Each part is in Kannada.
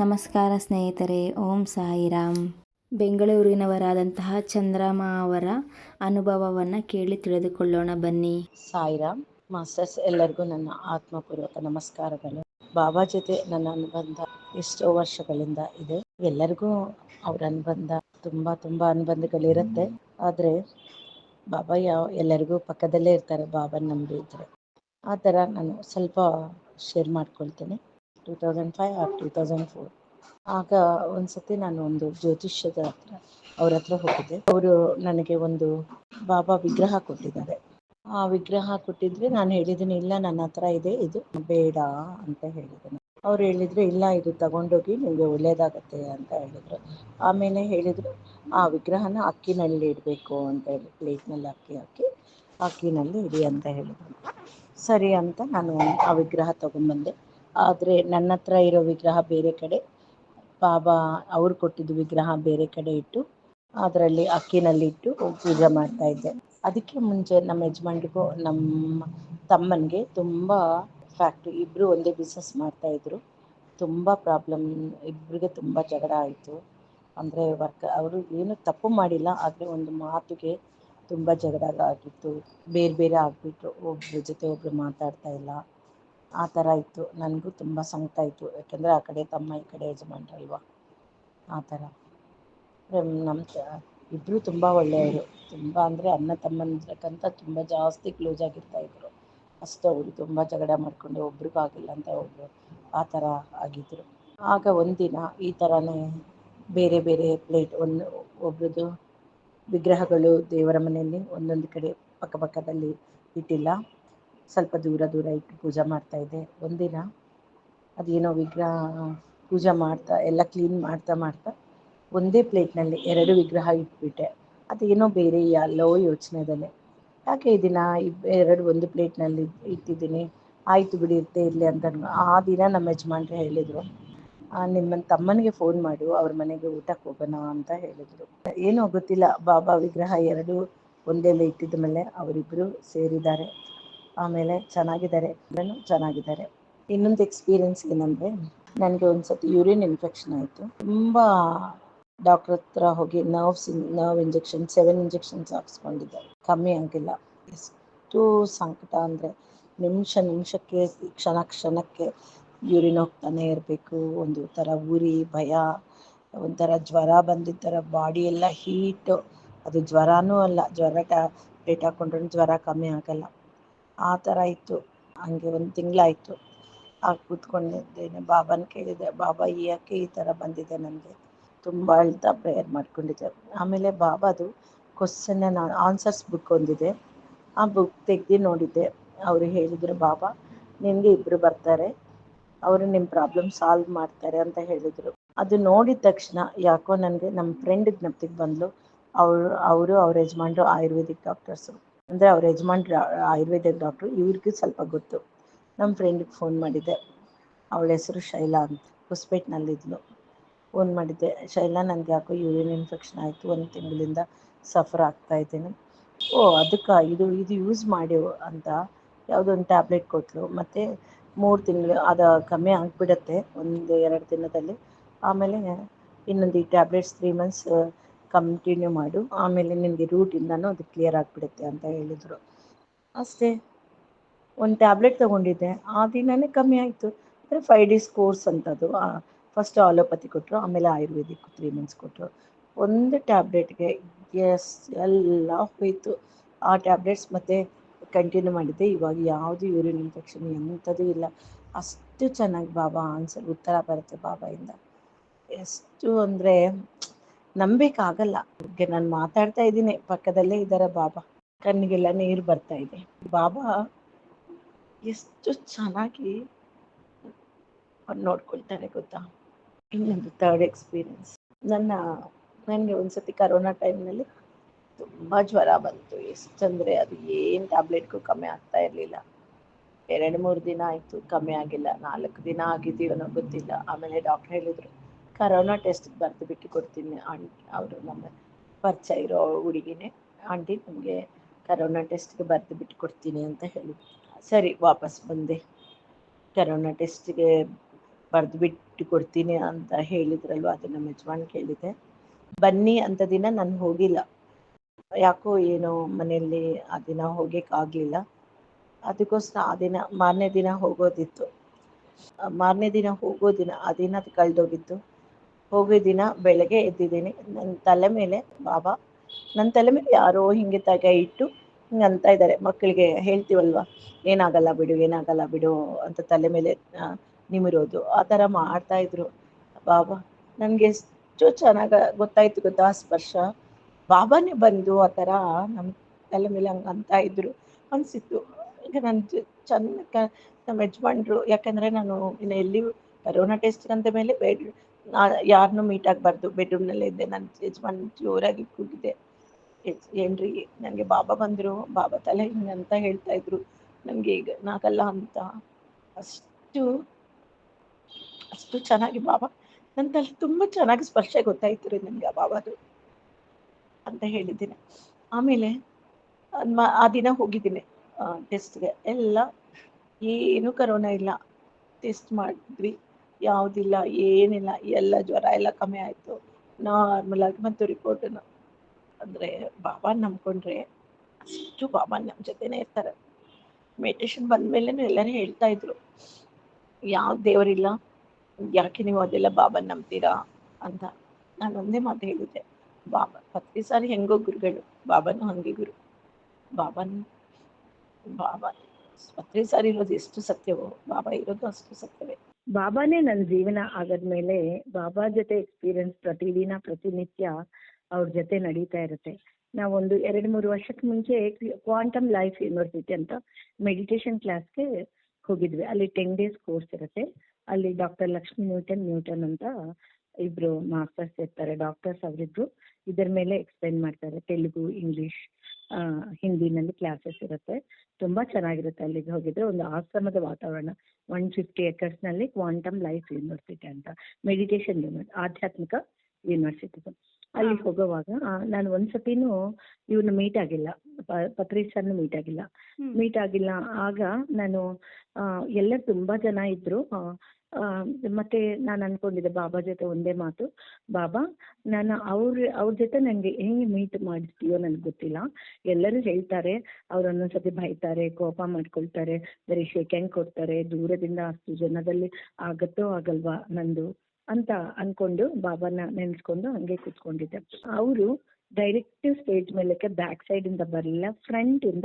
ನಮಸ್ಕಾರ ಸ್ನೇಹಿತರೆ, ಓಂ ಸಾಯಿರಾಮ್. ಬೆಂಗಳೂರಿನವರಾದಂತಹ ಚಂದ್ರಮ್ಮ ಅವರ ಅನುಭವವನ್ನು ಕೇಳಿ ತಿಳಿದುಕೊಳ್ಳೋಣ ಬನ್ನಿ. ಸಾಯಿರಾಮ್, ಮಾಸ್ಟರ್ಸ್ ಎಲ್ಲರಿಗೂ ನನ್ನ ಆತ್ಮಪೂರ್ವಕ ನಮಸ್ಕಾರಗಳು. ಬಾಬಾ ಜೊತೆ ನನ್ನ ಅನುಬಂಧ ಎಷ್ಟೋ ವರ್ಷಗಳಿಂದ ಇದೆ. ಎಲ್ಲರಿಗೂ ಅವ್ರ ಅನುಬಂಧ ತುಂಬ ತುಂಬ ಅನುಬಂಧಗಳಿರುತ್ತೆ. ಆದರೆ ಬಾಬಾ ಯಾವ, ಎಲ್ಲರಿಗೂ ಪಕ್ಕದಲ್ಲೇ ಇರ್ತಾರೆ ಬಾಬಾ ನಂಬಿದ್ರೆ. ಆ ಥರ ನಾನು ಸ್ವಲ್ಪ share ಮಾಡ್ಕೊಳ್ತೇನೆ. Two thousand five or two thousand four ಆಗ ಒಂದ್ಸತಿ ನಾನು ಒಂದು ಜ್ಯೋತಿಷ್ಯದ ಹತ್ರ, ಅವ್ರ ಹತ್ರ ಹೋಗಿದ್ದೆ. ಅವರು ನನಗೆ ಒಂದು ಬಾಬಾ ವಿಗ್ರಹ ಕೊಟ್ಟಿದ್ದಾರೆ. ಆ ವಿಗ್ರಹ ಕೊಟ್ಟಿದ್ರೆ ನಾನು ಹೇಳಿದ್ದೀನಿ ಇಲ್ಲ, ನನ್ನ ಹತ್ರ ಇದೆ, ಇದು ಬೇಡ ಅಂತ ಹೇಳಿದ್ದೀನಿ ಅವ್ರು ಹೇಳಿದ್ರು, ಇಲ್ಲ, ಇದು ತಗೊಂಡೋಗಿ ನಿಮಗೆ ಒಳ್ಳೇದಾಗತ್ತೆ ಅಂತ ಹೇಳಿದ್ರು. ಆಮೇಲೆ ಹೇಳಿದ್ರು, ಆ ವಿಗ್ರಹನ ಅಕ್ಕಿನಲ್ಲಿ ಇಡಬೇಕು ಅಂತ ಹೇಳಿ, ಪ್ಲೇಟ್ನಲ್ಲಿ ಅಕ್ಕಿ ಹಾಕಿ ಅಕ್ಕಿನಲ್ಲಿ ಇಡಿ ಅಂತ ಹೇಳಿದ್ರು. ಸರಿ ಅಂತ ನಾನು ಆ ವಿಗ್ರಹ ತಗೊಂಡ್ಬಂದೆ. ಆದರೆ ನನ್ನ ಹತ್ರ ಇರೋ ವಿಗ್ರಹ ಬೇರೆ ಕಡೆ. ಬಾಬಾ ಅವ್ರು ಕೊಟ್ಟಿದ್ದು ವಿಗ್ರಹ ಬೇರೆ ಕಡೆ ಇಟ್ಟು, ಅದರಲ್ಲಿ ಅಕ್ಕಿನಲ್ಲಿ ಇಟ್ಟು ಪೂಜೆ ಮಾಡ್ತಾ ಇದ್ದೆ. ಅದಕ್ಕೆ ಮುಂಚೆ ನಮ್ಮ ಯಜಮಾನ್ರಿಗೂ, ನಮ್ಮ ತಮ್ಮನಿಗೆ ತುಂಬ ಫ್ಯಾಕ್ಟ್ರಿ ಇಬ್ಬರು ಒಂದೇ ಬಿಸ್ನೆಸ್ ಮಾಡ್ತಾಯಿದ್ರು ತುಂಬ ಪ್ರಾಬ್ಲಮ್ ಇಬ್ಬರಿಗೆ ತುಂಬ ಜಗಳ ಆಯಿತು. ಅಂದರೆ ವರ್ಕ್ ಅವರು ಏನು ತಪ್ಪು ಮಾಡಿಲ್ಲ, ಆದರೆ ಒಂದು ಮಾತಿಗೆ ತುಂಬ ಜಗಳ ಆಗಿತ್ತು. ಬೇರೆ ಬೇರೆ ಆಗಿಬಿಟ್ರು ಒಬ್ಬರ ಜೊತೆ ಒಬ್ರು ಮಾತಾಡ್ತಾ ಇಲ್ಲ. ಆ ಥರ ಇತ್ತು. ನನಗೂ ತುಂಬ ಸಂಕಟ ಇತ್ತು. ಯಾಕೆಂದರೆ ಆ ಕಡೆ ತಮ್ಮ, ಈ ಕಡೆ ಯಜಮಾನ್ರಲ್ವ? ಆ ಥರ. ನಮ್ಮ ಇಬ್ಬರು ತುಂಬ ಒಳ್ಳೆಯವರು. ತುಂಬ ಅಂದರೆ ಅಣ್ಣ ತಮ್ಮಂದ್ರಕ್ಕಂತ ತುಂಬ ಜಾಸ್ತಿ ಕ್ಲೋಸ್ ಆಗಿರ್ತಾಯಿದ್ರು ಅಷ್ಟು ಅವರು ತುಂಬ ಜಗಳ ಮಾಡಿಕೊಂಡು ಒಬ್ರಿಗೂ ಆಗಿಲ್ಲ ಅಂತ ಒಬ್ಬರು ಆ ಥರ ಆಗಿದ್ದರು ಆಗ ಒಂದಿನ ಈ ಥರನೇ ಬೇರೆ ಬೇರೆ ಪ್ಲೇಟ್ ಒಂದು ಒಬ್ರದ್ದು ವಿಗ್ರಹಗಳು ದೇವರ ಮನೆಯಲ್ಲಿ ಒಂದೊಂದು ಕಡೆ ಪಕ್ಕಪಕ್ಕದಲ್ಲಿ ಇಟ್ಟಿಲ್ಲ. ಸ್ವಲ್ಪ ದೂರ ದೂರ ಇಟ್ಟು ಪೂಜೆ ಮಾಡ್ತಾ ಇದ್ದೆ. ಒಂದಿನ ಅದೇನೋ ವಿಗ್ರಹ ಪೂಜೆ ಮಾಡ್ತಾ, ಎಲ್ಲ ಕ್ಲೀನ್ ಮಾಡ್ತಾ ಮಾಡ್ತಾ ಒಂದೇ ಪ್ಲೇಟ್ನಲ್ಲಿ ಎರಡು ವಿಗ್ರಹ ಇಟ್ಬಿಟ್ಟೆ. ಅದೇನೋ ಬೇರೆ ಎಲ್ಲೋ ಯೋಚನೆದಲ್ಲೇ. ಯಾಕೆ ಇದನ್ನ ಎರಡು ಒಂದು ಪ್ಲೇಟ್ನಲ್ಲಿ ಇಟ್ಟಿದ್ದೀನಿ. ಆಯ್ತು ಬಿಡಿ, ಇರ್ತೇ, ಇರಲಿ ಅಂತ ಆ ದಿನ ನಮ್ಮ ಯಜಮಾನ್ರು ಹೇಳಿದರು. ನಿಮ್ಮ ತಮ್ಮನಿಗೆ ಫೋನ್ ಮಾಡು, ಅವ್ರ ಮನೆಗೆ ಊಟಕ್ಕೆ ಹೋಗೋಣ ಅಂತ ಹೇಳಿದರು. ಏನೋ ಗೊತ್ತಿಲ್ಲ, ಬಾಬಾ ವಿಗ್ರಹ ಎರಡು ಒಂದೆಲ್ಲ ಇಟ್ಟಿದ ಮೇಲೆ ಅವರಿಬ್ಬರು ಸೇರಿದ್ದಾರೆ. ಆಮೇಲೆ ಚೆನ್ನಾಗಿದ್ದಾರೆ. ಚೆನ್ನಾಗಿದ್ದಾರೆ. ಇನ್ನೊಂದು ಎಕ್ಸ್ಪೀರಿಯನ್ಸ್ ಏನಂದರೆ, ನನಗೆ ಒಂದು ಸತಿ ಯೂರಿನ್ ಇನ್ಫೆಕ್ಷನ್ ಆಯಿತು. ತುಂಬ ಡಾಕ್ಟರ್ ಹತ್ರ ಹೋಗಿ nerves nerve injection seven injections ಹಾಕ್ಸ್ಕೊಂಡಿದ್ದೆ ಕಮ್ಮಿ ಆಗಿಲ್ಲ. ಎಷ್ಟು ಸಂಕಟ ಅಂದರೆ, ನಿಮಿಷ ನಿಮಿಷಕ್ಕೆ, ಕ್ಷಣ ಕ್ಷಣಕ್ಕೆ ಯೂರಿನ್ ಹೋಗ್ತಾನೆ ಇರಬೇಕು. ಒಂದು ಥರ ಉರಿ, ಭಯ, ಒಂಥರ ಜ್ವರ ಬಂದಿದ್ದ ಥರ ಬಾಡಿ ಎಲ್ಲ ಹೀಟು ಅದು ಜ್ವರನೂ ಅಲ್ಲ, ಜ್ವರ ಟ್ಯಾಬ್ಲೆಟ್ ಹಾಕೊಂಡ್ರೆ ಜ್ವರ ಕಮ್ಮಿ ಆಗಲ್ಲ. ಆ ಥರ ಇತ್ತು. ಹಂಗೆ ಒಂದು ತಿಂಗಳಾಯಿತು. ಆಗ ಕೂತ್ಕೊಂಡಿದ್ದೇನೆ. ಬಾಬಾನ ಕೇಳಿದೆ, ಬಾಬಾ, ಯಾಕೆ ಈ ಥರ ಬಂದಿದೆ ನನಗೆ? ತುಂಬ ಅಳ್ತಾ ಪ್ರೇಯರ್ ಮಾಡ್ಕೊಂಡಿದ್ದೆ. ಆಮೇಲೆ ಬಾಬಾದು ಕ್ವಶನ್ನ ನಾನು ಆನ್ಸರ್ಸ್ ಬುಕ್ ಒಂದಿದೆ. ಆ ಬುಕ್ ತೆಗ್ದು ನೋಡಿದ್ದೆ. ಅವರು ಹೇಳಿದ್ರು, ಬಾಬಾ, ನಿನಗೆ ಇಬ್ಬರು ಬರ್ತಾರೆ. ಅವರು ನಿಮ್ಮ ಪ್ರಾಬ್ಲಮ್ ಸಾಲ್ವ್ ಮಾಡ್ತಾರೆ ಅಂತ ಹೇಳಿದರು. ಅದು ನೋಡಿದ ತಕ್ಷಣ ಯಾಕೋ ನನಗೆ ನಮ್ಮ ಫ್ರೆಂಡ್ ಜ್ಞಪ್ತಿಗೆ ಬಂದಳು ಅವರು ಅವರು ಅವ್ರ ಯಜಮಾನ್ರು ಆಯುರ್ವೇದಿಕ್ ಡಾಕ್ಟರ್ಸು ಅಂದರೆ ಅವ್ರ ಯಜಮಾನ್ ಆಯುರ್ವೇದಿಕ್ ಡಾಕ್ಟ್ರು ಇವ್ರಿಗೂ ಸ್ವಲ್ಪ ಗೊತ್ತು. ನಮ್ಮ ಫ್ರೆಂಡಿಗೆ ಫೋನ್ ಮಾಡಿದ್ದೆ. ಅವಳ ಹೆಸರು ಶೈಲಾ ಅಂತ. ಹೊಸಪೇಟ್ನಲ್ಲಿದ್ಲು. ಫೋನ್ ಮಾಡಿದ್ದೆ. ಶೈಲಾ, ನನಗೆ ಯಾಕೋ ಯೂರಿನ್ ಇನ್ಫೆಕ್ಷನ್ ಆಯಿತು. ಒಂದು ತಿಂಗಳಿಂದ ಸಫರ್ ಆಗ್ತಾ ಇದ್ದೀನಿ. ಓ, ಅದಕ್ಕೆ ಇದು ಇದು ಯೂಸ್ ಮಾಡಿ ಅಂತ ಯಾವುದೋ ಒಂದು ಟ್ಯಾಬ್ಲೆಟ್ ಕೊಟ್ಟರು ಮತ್ತು ಮೂರು ತಿಂಗಳು, ಅದು ಕಮ್ಮಿ ಆಗಿಬಿಡತ್ತೆ. ಒಂದು ಎರಡು ದಿನದಲ್ಲಿ. ಆಮೇಲೆ ಇನ್ನೊಂದು ಈ ಟ್ಯಾಬ್ಲೆಟ್ಸ್ ತ್ರೀ ಮಂತ್ಸ್ ಕಂಟಿನ್ಯೂ ಮಾಡು. ಆಮೇಲೆ ನಿನಗೆ ರೂಟಿಂದನೂ ಅದು ಕ್ಲಿಯರ್ ಆಗಿಬಿಡುತ್ತೆ ಅಂತ ಹೇಳಿದರು. ಅಷ್ಟೇ. ಒಂದು ಟ್ಯಾಬ್ಲೆಟ್ ತೊಗೊಂಡಿದ್ದೆ. ಆ ದಿನವೇ ಕಮ್ಮಿ ಆಯಿತು. ಅಂದರೆ ಫೈವ್ ಡೇಸ್ ಕೋರ್ಸ್ ಅಂತದು. ಫಸ್ಟ್ ಆಲೋಪತಿ ಕೊಟ್ಟರು ಆಮೇಲೆ ಆಯುರ್ವೇದಿಕ್ ತ್ರೀ ಮಂತ್ಸ್ ಕೊಟ್ಟರು ಒಂದು ಟ್ಯಾಬ್ಲೆಟ್ಗೆ ಎಸ್ ಎಲ್ಲ ಹೋಯಿತು. ಆ ಟ್ಯಾಬ್ಲೆಟ್ಸ್ ಮತ್ತೆ ಕಂಟಿನ್ಯೂ ಮಾಡಿದ್ದೆ. ಇವಾಗ ಯಾವುದು ಯೂರಿನ್ ಇನ್ಫೆಕ್ಷನ್ ಎಂಥದ್ದು ಇಲ್ಲ. ಅಷ್ಟು ಚೆನ್ನಾಗಿ ಬಾಬಾ ಆನ್ಸರ್ ಉತ್ತರ ಬರುತ್ತೆ ಬಾಬಾಯಿಂದ. ಎಷ್ಟು ಅಂದರೆ ನಂಬೇಕಾಗಲ್ಲ ಬಗ್ಗೆ ನಾನು ಮಾತಾಡ್ತಾ ಇದ್ದೀನಿ. ಪಕ್ಕದಲ್ಲೇ ಇದ್ದಾರೆ ಬಾಬಾ. ಕಣ್ಣಿಗೆಲ್ಲ ನೀರು ಬರ್ತಾ ಇದೆ. ಬಾಬಾ, ಎಷ್ಟು ಚೆನ್ನಾಗಿ ನೋಡ್ಕೊಳ್ತಾರೆ ಗೊತ್ತಾ? ಇನ್ನೊಂದು ಥರ್ಡ್ ಎಕ್ಸ್ಪೀರಿಯನ್ಸ್ ನನ್ನ, ನನಗೆ ಒಂದ್ಸತಿ ಕರೋನಾ ಟೈಮ್ನಲ್ಲಿ ತುಂಬ ಜ್ವರ ಬಂತು. ಎಷ್ಟಂದರೆ ಅದು ಏನು ಟ್ಯಾಬ್ಲೆಟ್ಗೂ ಕಮ್ಮಿ ಆಗ್ತಾ ಇರಲಿಲ್ಲ. ಎರಡು ಮೂರು ದಿನ ಆಯಿತು, ಕಮ್ಮಿ ಆಗಿಲ್ಲ. ನಾಲ್ಕು ದಿನ ಆಗಿದೆಯೋ ಗೊತ್ತಿಲ್ಲ. ಆಮೇಲೆ ಡಾಕ್ಟ್ರ್ ಹೇಳಿದರು ಕರೋನಾ ಟೆಸ್ಟ್ ಬರೆದು ಬಿಟ್ಟು ಕೊಡ್ತೀನಿ ಆಂಟಿ, ಅವರು ನಮ್ಮ ಪರಿಚಯ ಇರೋ ಹುಡುಗಿನೇ. ಆಂಟಿ, ನಿಮಗೆ ಕರೋನಾ ಟೆಸ್ಟ್ಗೆ ಬರೆದು ಬಿಟ್ಟು ಕೊಡ್ತೀನಿ ಅಂತ ಹೇಳಿ. ಸರಿ, ವಾಪಸ್ ಬಂದೆ. ಕರೋನಾ ಟೆಸ್ಟ್ಗೆ ಬರೆದು ಬಿಟ್ಟು ಕೊಡ್ತೀನಿ ಅಂತ ಹೇಳಿದ್ರಲ್ವ? ಅದು ನಮ್ಮ ಯಜಮಾನ್ ಕೇಳಿದೆ. ಬನ್ನಿ ಅಂತ ದಿನ ನಾನು ಹೋಗಿಲ್ಲ. ಯಾಕೋ ಏನೋ ಮನೆಯಲ್ಲಿ ಆ ದಿನ ಹೋಗೋಕ್ಕಾಗಲಿಲ್ಲ ಅದಕ್ಕೋಸ್ಕರ ಆ ದಿನ, ಮಾರನೇ ದಿನ ಹೋಗೋದಿತ್ತು. ಮಾರನೇ ದಿನ ಹೋಗೋ ದಿನ, ಆ ದಿನ ಅದು ಕಳೆದೋಗಿತ್ತು. ಹೋಗೋ ದಿನ ಬೆಳಗ್ಗೆ ಎದ್ದಿದ್ದೀನಿ. ನನ್ನ ತಲೆ ಮೇಲೆ ಬಾಬಾ ನನ್ನ ತಲೆ ಮೇಲೆ ಯಾರೋ ಹಿಂಗೆ ತಗ ಇಟ್ಟು ಹಿಂಗೆ ಅಂತ ಇದ್ದಾರೆ ಮಕ್ಕಳಿಗೆ ಹೇಳ್ತೀವಲ್ವ, ಏನಾಗಲ್ಲ ಬಿಡು ಏನಾಗಲ್ಲ ಬಿಡು ಅಂತ ತಲೆ ಮೇಲೆ ನಿಮಿರೋದು. ಆ ಥರ ಮಾಡ್ತಾ ಇದ್ರು. ಬಾಬಾ ನನಗೆ ಎಷ್ಟು ಚೆನ್ನಾಗಿ ಗೊತ್ತಾಯ್ತು ಗೊತ್ತಾ ಸ್ಪರ್ಶ. ಬಾಬಾನೇ ಬಂದು ಆ ಥರ ನಮ್ಮ ತಲೆ ಮೇಲೆ ಹಂಗೆ ಅಂತ ಇದ್ರು. ಅನಿಸಿತ್ತು. ಈಗ ನಾನು ಚೆನ್ನ ನಮ್ಮ ಯಜಮಾನ್ರು, ಯಾಕಂದ್ರೆ ನಾನು ಇನ್ನು ಎಲ್ಲಿ, ಕರೋನಾ ಟೆಸ್ಟ್ ಅಂತ ಮೇಲೆ ಬೆಡ್ ಯಾರನ್ನೂ ಮೀಟ್ ಆಗಬಾರ್ದು. ಬೆಡ್ರೂಮ್ನಲ್ಲೇ ಇದ್ದೆ. ನನ್ನ ಯಜಮಾನ್ ಜೋರಾಗಿ ಕೂಗಿದ್ದೆ. ಎಚ್- ಏನ್ರಿ? ನನಗೆ ಬಾಬಾ ಬಂದರು. ಬಾಬಾ ತಲೆ ಹಿಂಗೆ ಅಂತ ಹೇಳ್ತಾ ಇದ್ರು. ನನಗೆ ಈಗ ನಾಗಲ್ಲ ಅಂತ ಅಷ್ಟು ಅಷ್ಟು ಚೆನ್ನಾಗಿ ಬಾಬಾ ನನ್ನ ತಲೆ ತುಂಬ ಚೆನ್ನಾಗಿ ಸ್ಪರ್ಶ ಗೊತ್ತಾಯ್ತು ರೀ ನನಗೆ ಆ ಬಾಬಾದು ಅಂತ ಹೇಳಿದ್ದೀನಿ. ಆಮೇಲೆ ಆ ದಿನ ಹೋಗಿದ್ದೀನಿ ಟೆಸ್ಟ್ಗೆ ಎಲ್ಲ, ಏನು ಕರೋನಾ ಇಲ್ಲ. ಟೆಸ್ಟ್ ಮಾಡಿದ್ವಿ. ಯಾವುದಿಲ್ಲ, ಏನಿಲ್ಲ, ಎಲ್ಲ ಜ್ವರ ಎಲ್ಲ ಕಮ್ಮಿ ಆಯಿತು. ನಾರ್ಮಲ್ ಆಗಿ ಮತ್ತು ರಿಪೋರ್ಟನ್ನು ಅಂದರೆ ಬಾಬಾ ನಂಬ್ಕೊಂಡ್ರೆ ಅಷ್ಟು ಬಾಬಾ ನಮ್ಮ ಜೊತೆನೇ ಇರ್ತಾರೆ. ಮೆಡಿಟೇಷನ್ ಬಂದಮೇಲೆ ಎಲ್ಲರೂ ಹೇಳ್ತಾ ಇದ್ರು. ಯಾವ ದೇವರಿಲ್ಲ? ಯಾಕೆ ನೀವು ಅದೆಲ್ಲ ಬಾಬಾ ನಂಬ್ತೀರಾ ಅಂತ. ನಾನು ಒಂದೇ ಮಾತು ಹೇಳಿದ್ದೆ. ಬಾಬಾ ಪ್ರತಿ ಸಾರಿ ಹೆಂಗೋ ಗುರುಗಳು ಬಾಬಾನು ಹಂಗೆ ಗುರು. ಬಾಬಾನ್ ಬಾಬಾ ಪ್ರತಿ ಸಾರಿ ಇರೋದು ಎಷ್ಟು ಸತ್ಯವೋ ಬಾಬಾ ಇರೋದು ಅಷ್ಟು ಸತ್ಯವೇ. ಬಾಬಾನೇ ನನ್ನ ಜೀವನ ಆಗದ್ಮೇಲೆ ಬಾಬಾ ಜೊತೆ ಎಕ್ಸ್ಪೀರಿಯನ್ಸ್ ಪ್ರತಿದಿನ, ಪ್ರತಿನಿತ್ಯ ಅವ್ರ ಜೊತೆ ನಡೀತಾ ಇರುತ್ತೆ. ನಾವೊಂದು ಎರಡು ಮೂರು ವರ್ಷಕ್ಕೆ ಮುಂಚೆ ಕ್ವಾಂಟಮ್ ಲೈಫ್ ಯೂನಿವರ್ಸಿಟಿ ಅಂತ ಮೆಡಿಟೇಷನ್ ಕ್ಲಾಸ್ಗೆ ಹೋಗಿದ್ವಿ. ಅಲ್ಲಿ ಟೆನ್ ಡೇಸ್ ಕೋರ್ಸ್ ಇರುತ್ತೆ. ಅಲ್ಲಿ ಡಾಕ್ಟರ್ ಲಕ್ಷ್ಮಿ ನ್ಯೂಟನ್ ನ್ಯೂಟನ್ ಅಂತ ಇಬ್ರು ಮಾಸ್ಟರ್ಸ್ ಇರ್ತಾರೆ ಡಾಕ್ಟರ್ಸ್ ಅವರಿಬ್ರು. ಇದರ ಮೇಲೆ ಎಕ್ಸ್ಪ್ಲೈನ್ ಮಾಡ್ತಾರೆ. ತೆಲುಗು ಇಂಗ್ಲಿಷ್ ಹಿಂದಿನಲ್ಲಿ ಕ್ಲಾಸಸ್ ಇರುತ್ತೆ. ತುಂಬಾ ಚೆನ್ನಾಗಿರುತ್ತೆ ಅಲ್ಲಿಗೆ ಹೋಗಿದ್ರೆ. ಒಂದು ಆಶ್ರಮದ ವಾತಾವರಣ. ಒನ್ ಫಿಫ್ಟಿ ನಲ್ಲಿ ಕ್ವಾಂಟಮ್ ಲೈಫ್ ಯೂನಿವರ್ಸಿಟಿ ಅಂತ. ಮೆಡಿಟೇಷನ್ ಯೂನಿವರ್ ಆಧ್ಯಾತ್ಮಿಕ ಯೂನಿವರ್ಸಿಟಿ ಅಲ್ಲಿ ಹೋಗುವಾಗ ನಾನು ಒಂದ್ಸತಿನೂ ಇವ್ರನ್ನ ಮೀಟ್ ಆಗಿಲ್ಲ. ಪತ್ರಿಸ್ ಸರ್ನ ಮೀಟ್ ಆಗಿಲ್ಲ. ಮೀಟ್ ಆಗಿಲ್ಲ. ಆಗ ನಾನು ಎಲ್ಲ ತುಂಬಾ ಜನ ಆ, ಮತ್ತೆ ನಾನು ಅನ್ಕೊಂಡಿದ್ದೆ ಬಾಬಾ ಜೊತೆ ಒಂದೇ ಮಾತು. ಬಾಬಾ, ನಾನು ಅವ್ರ ಅವ್ರ ಜೊತೆ ನನಗೆ ಹೆಂಗೆ ಮೀಟ್ ಮಾಡಿಸ್ತೀಯೋ ನನಗೆ ಗೊತ್ತಿಲ್ಲ. ಎಲ್ಲರೂ ಹೇಳ್ತಾರೆ, ಅವ್ರು ಒಂದೊಂದ್ಸತಿ ಬೈತಾರೆ, ಕೋಪ ಮಾಡ್ಕೊಳ್ತಾರೆ, ಬರೀ ಶೇಕ್ ಕೊಡ್ತಾರೆ, ದೂರದಿಂದ ಅಷ್ಟು ಜನದಲ್ಲಿ ಆಗತ್ತೋ ಆಗಲ್ವಾ ನಂದು ಅಂತ ಅನ್ಕೊಂಡು ಬಾಬಾನ ನೆನೆಸ್ಕೊಂಡು ಹಂಗೆ ಕೂತ್ಕೊಂಡಿದ್ದೆ. ಅವರು ಡೈರೆಕ್ಟ್ ಸ್ಟೇಜ್ ಮೇಲಕ್ಕೆ ಬ್ಯಾಕ್ ಸೈಡ್ ಇಂದ ಬರಲಿಲ್ಲ ಫ್ರಂಟ್ ಇಂದ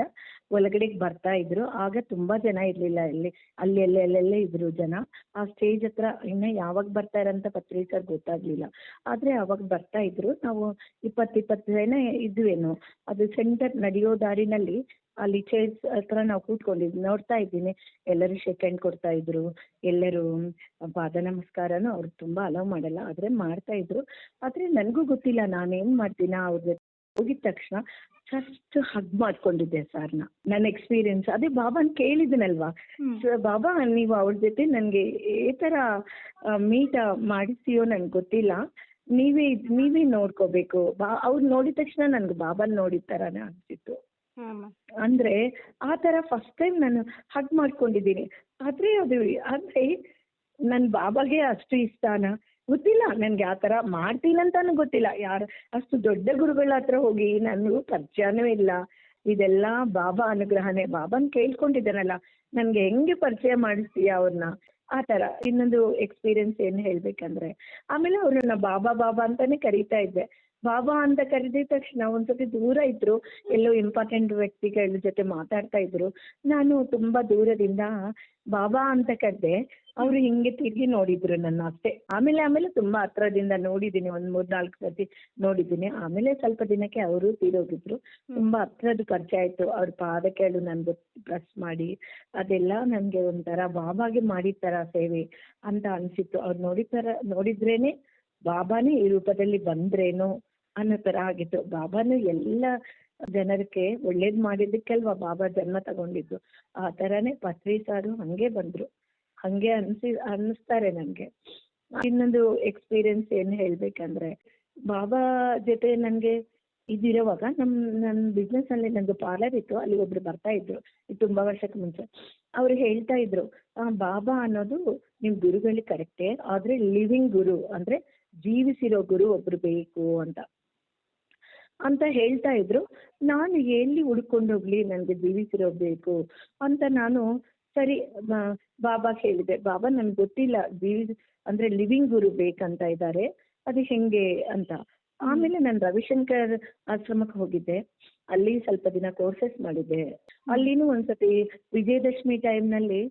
ಒಳಗಡೆಗೆ ಬರ್ತಾ ಇದ್ರು. ಆಗ ತುಂಬಾ ಜನ ಇರ್ಲಿಲ್ಲ ಅಲ್ಲಿ. ಅಲ್ಲಿ, ಅಲ್ಲೇ ಇದ್ರು ಜನ. ಆ ಸ್ಟೇಜ್ ಹತ್ರ ಇನ್ನ ಯಾವಾಗ ಬರ್ತಾರಂತ ಪತ್ರಿಕರ್ ಗೊತ್ತಾಗ್ಲಿಲ್ಲ. ಆದ್ರೆ ಅವಾಗ ಬರ್ತಾ ಇದ್ರು. ನಾವು ಇಪ್ಪತ್ತು ಇಪ್ಪತ್ತು ಜನ ಇದ್ವೇನೋ ಅದು ಸೆಂಟರ್ ನಡೆಯೋ ದಾರಿನಲ್ಲಿ ಅಲ್ಲಿ ಚೇರ್ಸ್ ಹತ್ರ ನಾವು ಕೂತ್ಕೊಂಡಿದ್ವಿ ನೋಡ್ತಾ ಇದ್ದೀನಿ. ಎಲ್ಲರೂ ಶೇಕ್ ಹ್ಯಾಂಡ್ ಕೊಡ್ತಾ ಇದ್ರು. ಎಲ್ಲರೂ ಪಾದ ನಮಸ್ಕಾರನೂ ಅವ್ರು ತುಂಬಾ ಅಲೌ ಮಾಡಲ್ಲ ಆದ್ರೆ ಮಾಡ್ತಾ ಇದ್ರು. ಆದ್ರೆ ನನಗೂ ಗೊತ್ತಿಲ್ಲ ನಾನೇನ್ ಮಾಡ್ತೀನ ಅವ್ರ ಜೊತೆ ಹೋಗಿದ ತಕ್ಷಣ ಫಸ್ಟ್ ಹಗ್ ಮಾಡ್ಕೊಂಡಿದ್ದೆ ಸರ್ನ ನನ್ನ ಎಕ್ಸ್ಪೀರಿಯನ್ಸ್ ಅದೇ ಬಾಬಾನ್ ಕೇಳಿದನಲ್ವಾ? ಬಾಬಾ ನೀವು ಅವ್ರ ಜೊತೆ ನನಗೆ ಈ ಥರ ಮೀಟ್ ಮಾಡಿಸ್ತೀಯೋ ನನ್ಗೆ ಗೊತ್ತಿಲ್ಲ. ನೀವೇ ನೀವೇ ನೋಡ್ಕೋಬೇಕು. ಬಾ ಅವ್ರು ನೋಡಿದ ತಕ್ಷಣ ನನ್ಗೆ ಬಾಬಾನ್ ನೋಡಿದ ತರಾನೇ ಅನಿಸಿತ್ತು. ಅಂದ್ರೆ ಆ ತರ ಫಸ್ಟ್ ಟೈಮ್ ನಾನು ಹಗ್ ಮಾಡ್ಕೊಂಡಿದ್ದೀನಿ. ಆದ್ರೆ ಅದು ಅಂದ್ರೆ ನನ್ ಬಾಬಾಗೆ ಅಷ್ಟು ಇಷ್ಟನಾ? ಗೊತ್ತಿಲ್ಲ. ನನಗೆ ಆ ಥರ ಅಂತಾನು ಗೊತ್ತಿಲ್ಲ. ಯಾರು, ಅಷ್ಟು ದೊಡ್ಡ ಗುರುಗಳ ಹತ್ರ ಹೋಗಿ ನನಗೂ ಪರಿಚಯನೂ ಇಲ್ಲ. ಇದೆಲ್ಲ ಬಾಬಾ ಅನುಗ್ರಹನೇ. ಬಾಬಾನ್ ಕೇಳ್ಕೊಂಡಿದ್ದಾನಲ್ಲ. ನನಗೆ ಹೆಂಗೆ ಪರಿಚಯ ಮಾಡಿಸ್ತೀಯ ಅವ್ರನ್ನ ಆ ಥರ ಇನ್ನೊಂದು ಎಕ್ಸ್ಪೀರಿಯನ್ಸ್ ಏನು ಹೇಳ್ಬೇಕಂದ್ರೆ, ಆಮೇಲೆ ಅವ್ರನ್ನ ಬಾಬಾ ಬಾಬಾ ಅಂತಾನೆ ಕರೀತಾ ಇದ್ದೆ. ಬಾಬಾ ಅಂತ ಕರೆದಿದ ತಕ್ಷಣ ಒಂದ್ಸತಿ ದೂರ ಇದ್ರು, ಎಲ್ಲೋ ಇಂಪಾರ್ಟೆಂಟ್ ವ್ಯಕ್ತಿಗಳ ಜೊತೆ ಮಾತಾಡ್ತಾ ಇದ್ರು. ನಾನು ತುಂಬಾ ದೂರದಿಂದ ಬಾಬಾ ಅಂತ ಕರೆದೆ, ಅವರು ಹಿಂಗೆ ತಿರುಗಿ ನೋಡಿದ್ರು ನನ್ನ ಅಷ್ಟೇ. ಆಮೇಲೆ ಆಮೇಲೆ ತುಂಬಾ ಹತ್ರದಿಂದ ನೋಡಿದ್ದೀನಿ ಒಂದ್ ಮೂರ್ ನಾಲ್ಕು ಸತಿ ನೋಡಿದ್ದೀನಿ ಆಮೇಲೆ ಸ್ವಲ್ಪ ದಿನಕ್ಕೆ ಅವರು ತೀರೋಗಿದ್ರು. ತುಂಬಾ ಹತ್ರದ ಪರಿಚಯ ಆಯ್ತು. ಅವ್ರ ಪಾದ ಕೇಳು ನನ್ಗೆ ಪ್ರೆಸ್ ಮಾಡಿ, ಅದೆಲ್ಲ ನನ್ಗೆ ಒಂಥರ ಬಾಬಾಗೆ ಮಾಡಿದ ತರ ಸೇವೆ ಅಂತ ಅನ್ಸಿತ್ತು. ಅವ್ರು ನೋಡಿದ ನೋಡಿದ್ರೇನೆ ಬಾಬಾನೇ ಈ ರೂಪದಲ್ಲಿ ಬಂದ್ರೇನೋ ಅನ್ನೋ ತರ ಆಗಿತ್ತು ಬಾಬಾನು ಎಲ್ಲ ಜನರಿಗೆ ಒಳ್ಳೇದ್ ಮಾಡಿದ್ದಕ್ಕಲ್ವಾ ಬಾಬಾ ಜನ್ಮ ತಗೊಂಡಿದ್ದು. ಆ ತರಾನೇ ಪತ್ರಿ ಸಾರು ಹಂಗೆ ಬಂದ್ರು. ಹಂಗೆ ಅನ್ಸಿ, ಅನ್ನಿಸ್ತಾರೆ ನನ್ಗೆ. ಇನ್ನೊಂದು ಎಕ್ಸ್ಪೀರಿಯನ್ಸ್ ಏನ್ ಹೇಳ್ಬೇಕಂದ್ರೆ, ಬಾಬಾ ಜೊತೆ ನನ್ಗೆ ಇದಿರೋವಾಗ ನಮ್, ನನ್ ಬಿಸ್ನೆಸ್ ಅಲ್ಲಿ ನಂದು ಪಾರ್ಲರ್ ಇತ್ತು, ಅಲ್ಲಿ ಒಬ್ರು ಬರ್ತಾ ಇದ್ರು ಇದು ತುಂಬಾ ವರ್ಷಕ್ಕೆ ಮುಂಚೆ. ಅವ್ರು ಹೇಳ್ತಾ ಇದ್ರು ಬಾಬಾ ಅನ್ನೋದು ನಿಮ್ ಗುರುಗಳಿಗೆ ಕರೆಕ್ಟೇ, ಆದ್ರೆ ಲಿವಿಂಗ್ ಗುರು, ಅಂದ್ರೆ ಜೀವಿಸಿರೋ ಗುರು ಒಬ್ರು ಬೇಕು ಅಂತ. ಅಂತ ಹೇಳ್ತಾ ಇದ್ರು. ನಾನು ಎಲ್ಲಿ ಹುಡ್ಕೊಂಡು ಹೋಗ್ಲಿ ನನಗೆ ಜೀವಿಸಿರೋ ಬೇಕು ಅಂತ ನಾನು ಸರಿ ಬಾಬಾ ಹೇಳಿದೆ. ಬಾಬಾ ನನ್ಗೆ ಗೊತ್ತಿಲ್ಲ ಜೀವಿ ಅಂದ್ರೆ ಲಿವಿಂಗ್ ಗುರು ಬೇಕಂತ ಇದ್ದಾರೆ ಅದು ಹೆಂಗೆ ಅಂತ. ಆಮೇಲೆ ನಾನು ರವಿಶಂಕರ್ ಆಶ್ರಮಕ್ಕೆ ಹೋಗಿದ್ದೆ. ಅಲ್ಲಿ ಸ್ವಲ್ಪ ದಿನ ಕೋರ್ಸಸ್ ಮಾಡಿದ್ದೆ. ಅಲ್ಲಿನೂ ಒಂದ್ಸತಿ ವಿಜಯದಶಮಿ ಟೈಮ್ನಲ್ಲಿ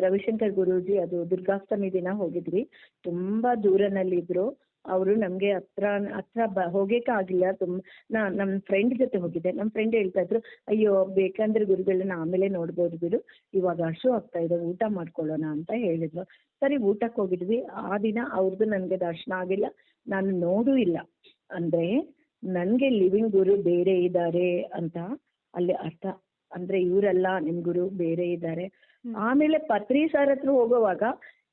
ರವಿಶಂಕರ್ ಗುರೂಜಿ ಅದು ದುರ್ಗಾಷ್ಟಮಿ ದಿನ ಹೋಗಿದ್ವಿ. ತುಂಬಾ ದೂರನಲ್ಲಿದ್ರು. ಅವರು ನಮ್ಗೆ ಹತ್ರ ಹತ್ರ ಬ ಹೋಗೋಕೆ ಆಗಿಲ್ಲ. ತುಂಬ ನಾ ನಮ್ಮ ಫ್ರೆಂಡ್ ಜೊತೆ ಹೋಗಿದ್ದೆ. ನಮ್ಮ ಫ್ರೆಂಡ್ ಹೇಳ್ತಾ ಇದ್ರು ಅಯ್ಯೋ ಬೇಕಂದ್ರೆ ಗುರುಗಳನ್ನ ಆಮೇಲೆ ನೋಡ್ಬೋದು ಬಿಡು. ಇವಾಗ ಹಸು ಆಗ್ತಾ ಇದೆ ಊಟ ಮಾಡ್ಕೊಳ್ಳೋಣ ಅಂತ ಹೇಳಿದ್ರು. ಸರಿ ಊಟಕ್ಕೆ ಹೋಗಿದ್ವಿ. ಆ ದಿನ ಅವ್ರದ್ದು ನನಗೆ ದರ್ಶನ ಆಗಿಲ್ಲ. ನಾನು ನೋಡೂ ಇಲ್ಲ. ಅಂದ್ರೆ ನನಗೆ ಲಿವಿಂಗ್ ಗುರು ಬೇರೆ ಇದ್ದಾರೆ ಅಂತ ಅಲ್ಲಿ ಅರ್ಥ. ಅಂದ್ರೆ ಇವರಲ್ಲ ನಿಮ್ ಗುರು ಬೇರೆ ಇದ್ದಾರೆ ಆಮೇಲೆ ಪತ್ರಿ ಸರ್ ಹತ್ರ ಹೋಗುವಾಗ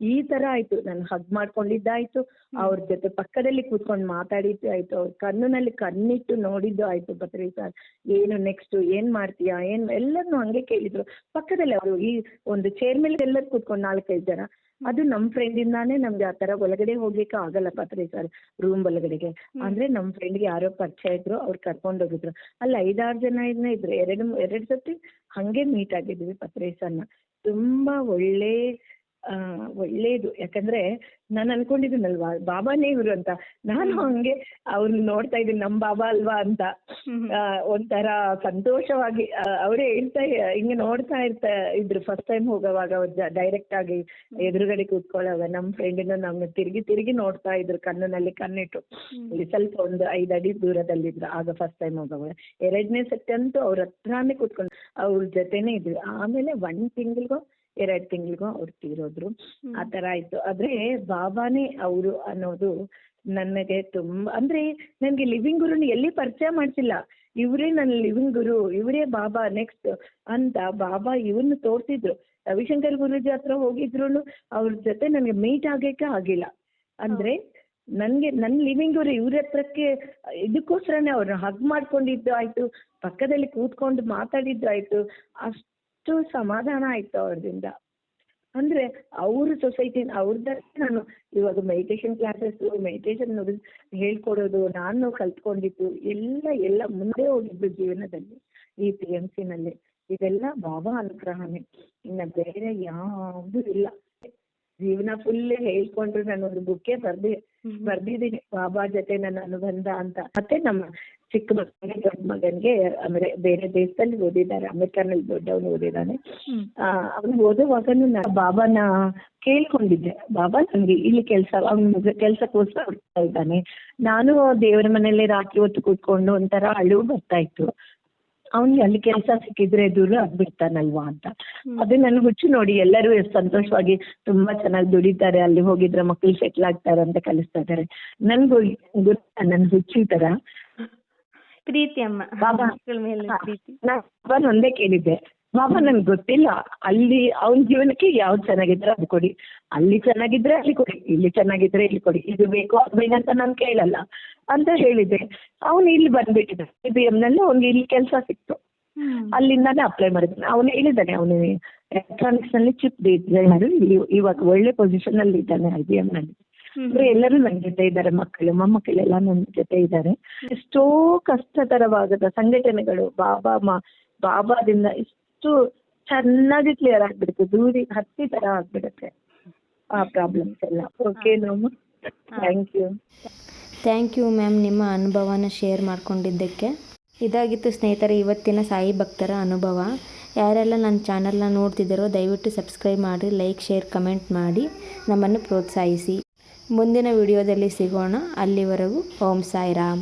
ಈ ತರ ಆಯ್ತು. ನಾನು ಹಗ್ ಮಾಡ್ಕೊಂಡಿದ್ದಾಯ್ತು. ಅವ್ರ ಜೊತೆ ಪಕ್ಕದಲ್ಲಿ ಕೂತ್ಕೊಂಡು ಮಾತಾಡಿದ್ದು ಆಯ್ತು ಅವ್ರ ಕಣ್ಣಿನಲ್ಲಿ ಕಣ್ಣಿಟ್ಟು ನೋಡಿದ್ದು ಆಯ್ತು ಪತ್ರಿ ಸರ್ ಏನು ನೆಕ್ಸ್ಟ್ ಏನ್ ಮಾಡ್ತೀಯಾ? ಏನ್ ಎಲ್ಲರನ್ನೂ ಹಂಗೆ ಕೇಳಿದ್ರು. ಪಕ್ಕದಲ್ಲಿ ಅವರು ಈ ಒಂದು ಚೇರ್ ಮೇಲೆ ಎಲ್ಲರೂ ಕೂತ್ಕೊಂಡು ನಾಲ್ಕೈದು ಜನ. ಅದು ನಮ್ಮ ಫ್ರೆಂಡ್ ಇಂದಾನೇ ನಮ್ಗೆ ಆ ತರ ಒಳಗಡೆ ಹೋಗ್ಲಿಕ್ಕೆ ಆಗಲ್ಲ ಪತ್ರಿ ಸರ್ ರೂಮ್ ಒಳಗಡೆಗೆ. ಅಂದ್ರೆ ನಮ್ಮ ಫ್ರೆಂಡ್ಗೆ ಯಾರೋ ಪರಿಚಯ ಇದ್ರು ಅವ್ರು ಕರ್ಕೊಂಡು ಹೋಗಿದ್ರು. ಅಲ್ಲಿ ಐದಾರು ಜನ ಇದನ್ನ ಇದ್ರು. ಎರಡು ಎರಡು ಸತಿ ಹಂಗೆ ಮೀಟ್ ಆಗಿದ್ವಿ ಪತ್ರಿ ಸರ್ನ ತುಂಬಾ ಒಳ್ಳೆ ಆ ಒಳ್ಳೇದು. ಯಾಕಂದ್ರೆ ನಾನು ಅನ್ಕೊಂಡಿದ್ದೀನಲ್ವಾ ಬಾಬಾನೇ ಇವ್ರು ಅಂತ. ನಾನು ಹಂಗೆ ಅವ್ರನ್ನ ನೋಡ್ತಾ ಇದ್ದೀನಿ ನಮ್ ಬಾಬಾ ಅಲ್ವಾ ಅಂತ. ಒಂಥರ ಸಂತೋಷವಾಗಿ ಅವರೇ ಹೇಳ್ತಾ ಹಿಂಗೆ ನೋಡ್ತಾ ಇರ್ತಾ ಇದ್ರು. ಫಸ್ಟ್ ಟೈಮ್ ಹೋಗೋವಾಗ ಅವ್ರು ಡೈರೆಕ್ಟ್ ಆಗಿ ಎದುರುಗಡೆ ಕೂತ್ಕೊಳ್ಳೋವಾಗ ನಮ್ಮ ಫ್ರೆಂಡಿನ ನಮ್ಮ ತಿರುಗಿ ತಿರುಗಿ ನೋಡ್ತಾ ಇದ್ರು ಕಣ್ಣಿನಲ್ಲಿ ಕಣ್ಣಿಟ್ಟು. ಇಲ್ಲಿ ಸ್ವಲ್ಪ ಒಂದು ಐದು ಅಡಿ ದೂರದಲ್ಲಿದ್ರು ಆಗ ಫಸ್ಟ್ ಟೈಮ್ ಹೋಗೋವಾಗ. ಎರಡನೇ ಸತಿ ಅಂತೂ ಅವ್ರ ಹತ್ರನೇ ಕೂತ್ಕೊಂಡು ಅವ್ರ ಜೊತೆನೇ ಇದ್ವಿ ಆಮೇಲೆ ಒಂದ್ ತಿಂಗಳಿಗೋ ಎರಡ್ ತಿಂಗಳಿಗೂ ಅವ್ರು ತೀರೋದ್ರು ಆ ತರ ಆಯ್ತು. ಆದ್ರೆ ಬಾಬಾನೇ ಅವರು ಅನ್ನೋದು ನನಗೆ ತುಂಬಾ ಅಂದ್ರೆ ನನ್ಗೆ ಲಿವಿಂಗ್ ಗುರುನ ಎಲ್ಲಿ ಪರಿಚಯ ಮಾಡ್ಸಿಲ್ಲ. ಇವರೇ ನನ್ನ ಲಿವಿಂಗ್ ಗುರು ಇವರೇ ಬಾಬಾ ನೆಕ್ಸ್ಟ್ ಅಂತ ಬಾಬಾ ಇವ್ರನ್ನ ತೋರ್ಸಿದ್ರು. ರವಿಶಂಕರ್ ಗುರುಜಿ ಹತ್ರ ಹೋಗಿದ್ರು ಅವ್ರ ಜೊತೆ ನನಗೆ ಮೀಟ್ ಆಗಕ್ಕೆ ಆಗಿಲ್ಲ. ಅಂದ್ರೆ ನನ್ಗೆ ನನ್ ಲಿವಿಂಗ್ ಗುರು ಇವ್ರ ಹತ್ರಕ್ಕೆ ಇದಕ್ಕೋಸ್ಕರನೇ ಅವ್ರನ್ನ ಹಗ್ ಮಾಡ್ಕೊಂಡಿದ್ದು ಆಯ್ತು. ಪಕ್ಕದಲ್ಲಿ ಕೂತ್ಕೊಂಡು ಮಾತಾಡಿದ್ದು ಆಯ್ತು. ಅಷ್ಟು ಸಮಾಧಾನ ಆಯ್ತು ಅವ್ರದಿಂದ. ಅಂದ್ರೆ ಅವ್ರ ಸೊಸೈಟಿ ಅವ್ರದ್ದ ನಾನು ಇವಾಗ ಮೆಡಿಟೇಷನ್ ಕ್ಲಾಸಸ್ ಮೆಡಿಟೇಷನ್ ಹೇಳ್ಕೊಡೋದು ನಾನು ಕಲ್ತ್ಕೊಂಡಿದ್ದು ಎಲ್ಲ ಎಲ್ಲ ಮುಂದೆ ಹೋಗಿದ್ದು ಜೀವನದಲ್ಲಿ ಈ ಪಿ ಎಂ ನಲ್ಲಿ. ಇದೆಲ್ಲ ಬಾಬಾ ಅನುಗ್ರಹನೇ. ಇನ್ನ ಬೇರೆ ಯಾವ್ದು ಇಲ್ಲ. ಜೀವನ ಫುಲ್ ಹೇಳ್ಕೊಂಡ್ರು ನಾನು ಒಂದು ಬುಕ್ಕೇ ಬರ್ದಿ ಬರ್ದಿದ್ದೀನಿ. ಬಾಬಾ ಜೊತೆ ನನ್ನ ಅನುಬಂಧ ಅಂತ. ಮತ್ತೆ ನಮ್ಮ ಚಿಕ್ಕ ಮಗನಿಗೆ ದೊಡ್ಡ ಮಗನಿಗೆ ಅಂದ್ರೆ ಬೇರೆ ದೇಶದಲ್ಲಿ ಓದಿದ್ದಾರೆ ಅಮೆರಿಕನಲ್ಲಿ ದೊಡ್ಡವನು ಓದಿದ್ದಾನೆ. ಆ ಅವನು ಓದುವಾಗನು ನಾನು ಬಾಬಾನ ಕೇಳ್ಕೊಂಡಿದ್ದೆ. ಬಾಬಾ ನನ್ಗೆ ಇಲ್ಲಿ ಕೆಲಸ ಅವನ ಕೆಲ್ಸಕ್ಕೋಸ್ಕರ ಹೋಗ್ತಾ ಇದ್ದಾನೆ. ನಾನು ದೇವರ ಮನೆಯಲ್ಲಿ ರಾತ್ರಿ ಹೊತ್ತು ಕೂತ್ಕೊಂಡು ಒಂಥರ ಅಳು ಬರ್ತಾ ಇತ್ತು. ಅವನಿಗೆ ಅಲ್ಲಿ ಕೆಲಸ ಸಿಕ್ಕಿದ್ರೆ ದೂರ ಆಗ್ಬಿಡ್ತಾನಲ್ವಾ ಅಂತ. ಅದೇ ನನ್ಗೆ ಹುಚ್ಚು ನೋಡಿ ಎಲ್ಲರೂ ಎಷ್ಟು ಸಂತೋಷವಾಗಿ ತುಂಬಾ ಚೆನ್ನಾಗಿ ದುಡಿತಾರೆ ಅಲ್ಲಿ ಹೋಗಿದ್ರೆ ಮಕ್ಳು ಸೆಟ್ಲ್ ಆಗ್ತಾರೆ ಅಂತ ಕಲಿಸ್ತಾ ಇದ್ದಾರೆ. ನನ್ಗೆ ನನ್ನ ನನ್ ಹುಚ್ಚು ತರ. ಪ್ರೀತಿ ಅಮ್ಮ. ಬಾಬಾ. ಮಕ್ಕಳ ಮೇಲೆ ಪ್ರೀತಿ. ನಾನು ಬಾಬಾನ್ ಒಂದೇ ಕೇಳಿದ್ದೆ. ಬಾಬಾ ನನ್ಗೆ ಗೊತ್ತಿಲ್ಲ. ಅಲ್ಲಿ ಅವನ ಜೀವನಕ್ಕೆ ಯಾವ್ದು ಚೆನ್ನಾಗಿದ್ರೆ ಅದು ಕೊಡಿ. ಅಲ್ಲಿ ಚೆನ್ನಾಗಿದ್ರೆ ಅಲ್ಲಿ ಕೊಡಿ. ಇಲ್ಲಿ ಚೆನ್ನಾಗಿದ್ರೆ ಇಲ್ಲಿ ಕೊಡಿ. ಇದು ಬೇಕು ಅದು ಅಂತ ನಾನು ಕೇಳಲ್ಲ ಅಂತ ಹೇಳಿದ್ದೆ. ಅವನು ಇಲ್ಲಿ ಬಂದ್ಬಿಟ್ಟಿದ್ದ ಬಿ ನಲ್ಲಿ ಅವ್ನಿಗೆ ಇಲ್ಲಿ ಕೆಲಸ ಸಿಕ್ತು. ಅಲ್ಲಿಂದಾನೆ ಅಪ್ಲೈ ಮಾಡಿದ್ದಾನೆ ಅವನು ಹೇಳಿದ್ದಾನೆ ಅವನು ಎಲೆಕ್ಟ್ರಾನಿಕ್ಸ್ನಲ್ಲಿ ಚಿಪ್ ಡಿಸೈನರ್ ಇವಾಗ ಒಳ್ಳೆ ಪೊಸಿಷನ್ ಅಲ್ಲಿ ಇದ್ದಾನೆ ಐ ಬಿ ಎಂ ನಲ್ಲಿ. ಎಲ್ಲರೂ ನನ್ನ ಜೊತೆ ಇದ್ದಾರೆ ಮಕ್ಕಳು ಮೊಮ್ಮಕ್ಕಳೆಲ್ಲ ನನ್ನ ಜೊತೆ ಇದ್ದಾರೆ. ಎಷ್ಟೋ ಕಷ್ಟತರವಾದ ಸಂಘಟನೆಗಳು ಬಾಬಾ ಮಾ ಬಾಬಾದಿಂದ ಇಷ್ಟು ಚೆನ್ನಾಗಿ ಕ್ಲಿಯರ್ ಆಗ್ಬಿಡುತ್ತೆ ದೂರಿ ಹತ್ತಿ ತರ ಆಗ್ಬಿಡುತ್ತೆ ಆ ಪ್ರಾಬ್ಲಮ್ಸ್ ಎಲ್ಲ. Okay ನೋಮ. Thank you thank you ma'am ನಿಮ್ಮ ಅನುಭವನ ಶೇರ್ ಮಾಡ್ಕೊಂಡಿದ್ದಕ್ಕೆ. ಇದಾಗಿತ್ತು ಸ್ನೇಹಿತರೆ ಇವತ್ತಿನ ಸಾಯಿ ಭಕ್ತರ ಅನುಭವ. ಯಾರೆಲ್ಲ ನನ್ನ ಚಾನಲ್ನ ನೋಡ್ತಿದ್ದಾರೋ ದಯವಿಟ್ಟು ಸಬ್ಸ್ಕ್ರೈಬ್ ಮಾಡಿ ಲೈಕ್ ಶೇರ್ ಕಮೆಂಟ್ ಮಾಡಿ. ನಮ್ಮನ್ನು ಪ್ರೋತ್ಸಾಹಿಸಿ. ಮುಂದಿನ ವಿಡಿಯೋದಲ್ಲಿ ಸಿಗೋಣ. ಅಲ್ಲಿವರೆಗೂ ಓಂ ಸಾಯಿರಾಮ್.